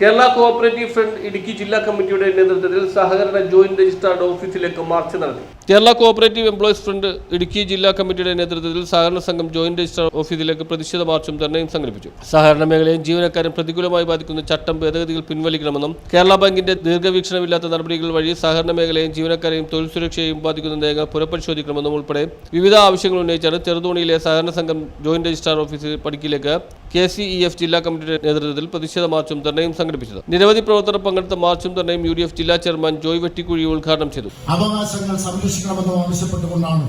Kerala cooperative front Idukki ജില്ലാ കമ്മിറ്റിയുടെ നേതൃത്വത്തിൽ സഹകരണ ജോയിന്റ് രജിസ്ട്രാർഡ് ഓഫീസിലേക്ക് മാർച്ച് നടത്തി. Kerala cooperative employees front Idukki ജില്ലാ കമ്മിറ്റിയുടെ നേതൃത്വത്തിൽ സഹകരണ സംഘം ജോയിന്റ് രജിസ്ട്രാർ ഓഫീസിലേക്ക് പ്രതിഷേധ മാർച്ചും ധർണയും സംഘടിപ്പിച്ചു. സഹകരണ മേഖലയും ജീവനക്കാരും പ്രതികൂലമായി ബാധിക്കുന്ന ചട്ടം ഭേദഗതികൾ പിൻവലിക്കണമെന്നും കേരള ബാങ്കിന്റെ ദീർഘവീക്ഷണമില്ലാത്ത നടപടികൾ വഴി സഹകരണ മേഖലയും ജീവനക്കാരെയും തൊഴിൽ സുരക്ഷയെയും ബാധിക്കുന്ന രേഖ പുനഃപരിശോധിക്കണമെന്നും ഉൾപ്പെടെ വിവിധ ആവശ്യങ്ങൾ ഉന്നയിച്ചാണ് ചെറുതോണിയിലെ സഹകരണ സംഘം ജോയിന്റ് രജിസ്ട്രാർ ഓഫീസ് പടിക്കിലേക്ക് കെ സി ഇ എഫ് ജില്ലാ കമ്മിറ്റിയുടെ നേതൃത്വത്തിൽ പ്രതിഷേധ മാർച്ചും ധർണയും സംഘടിപ്പിച്ചത്. നിരവധി പ്രവർത്തകർ പങ്കെടുത്ത മാർച്ചും ധർണയും യു ഡി എഫ് ജില്ലാ ചെയർമാൻ ജോയ് വെട്ടിക്കുഴി ഉദ്ഘാടനം ചെയ്തു. അവകാശങ്ങൾ സംരക്ഷിക്കണമെന്ന് ആവശ്യപ്പെട്ടുകൊണ്ടാണ്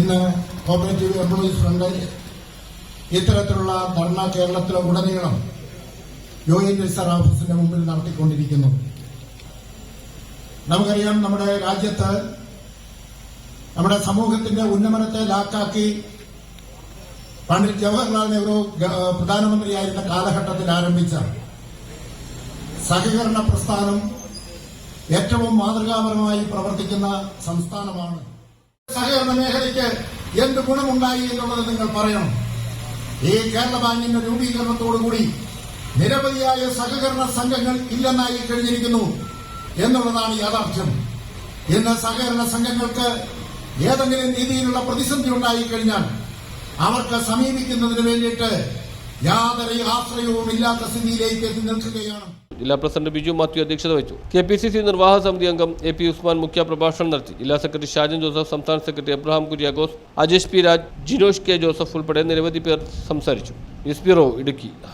ഇന്ന് കോപ്പറേറ്റീവ് എംപ്ലോയീസ് ഫ്രണ്ട് ഇത്തരത്തിലുള്ള ധർണ കേരളത്തിലെ ഉടനീളം ജോയിന്റ് രജിസ്റ്റർ ഓഫീസിന്റെ മുമ്പിൽ നടത്തിക്കൊണ്ടിരിക്കുന്നു. നമുക്കറിയാം നമ്മുടെ രാജ്യത്ത് നമ്മുടെ സമൂഹത്തിന്റെ ഉന്നമനത്തെ ലാക്കാക്കി പണ്ഡിറ്റ് ജവഹർലാൽ നെഹ്റു പ്രധാനമന്ത്രിയായിരുന്ന കാലഘട്ടത്തിൽ ആരംഭിച്ച സഹകരണ പ്രസ്ഥാനം ഏറ്റവും മാതൃകാപരമായി പ്രവർത്തിക്കുന്ന സംസ്ഥാനമാണ്. സഹകരണ മേഖലയ്ക്ക് എന്ത് ഗുണമുണ്ടായി എന്നുള്ളത് നിങ്ങൾ പറയണം. ഈ കേരള ബാങ്കിന്റെ രൂപീകരണത്തോടുകൂടി നിരവധിയായ സഹകരണ സംഘങ്ങൾ ഇല്ലെന്നായി കഴിഞ്ഞിരിക്കുന്നു എന്നുള്ളതാണ് യാഥാർത്ഥ്യം. ഇന്ന് സഹകരണ സംഘങ്ങൾക്ക് ഏതെങ്കിലും രീതിയിലുള്ള പ്രതിസന്ധി ഉണ്ടായിക്കഴിഞ്ഞാൽ അവർക്ക് സമീപിക്കുന്നതിന് വേണ്ടിയിട്ട് യാതൊരു ആശ്രയവും ഇല്ലാത്ത സ്ഥിതിയിലേക്ക് നിൽക്കുകയാണ്. ജില്ലാ പ്രസിഡന്റ് ബിജു മാത്യു അധ്യക്ഷത വഹിച്ചു. കെ പി സി സി നിർവാഹക സമിതി അംഗം എ പി ഉസ്മാൻ മുഖ്യ പ്രഭാഷണം നടത്തി. ജില്ലാ സെക്രട്ടറി ഷാജൻ ജോസഫ് സംസ്ഥാന secretary Abraham Kuriakose Ajesh P Raj Jinosh K Joseph ഉൾപ്പെടെ നിരവധി പേർ സംസാരിച്ചു. News bureau Idukki.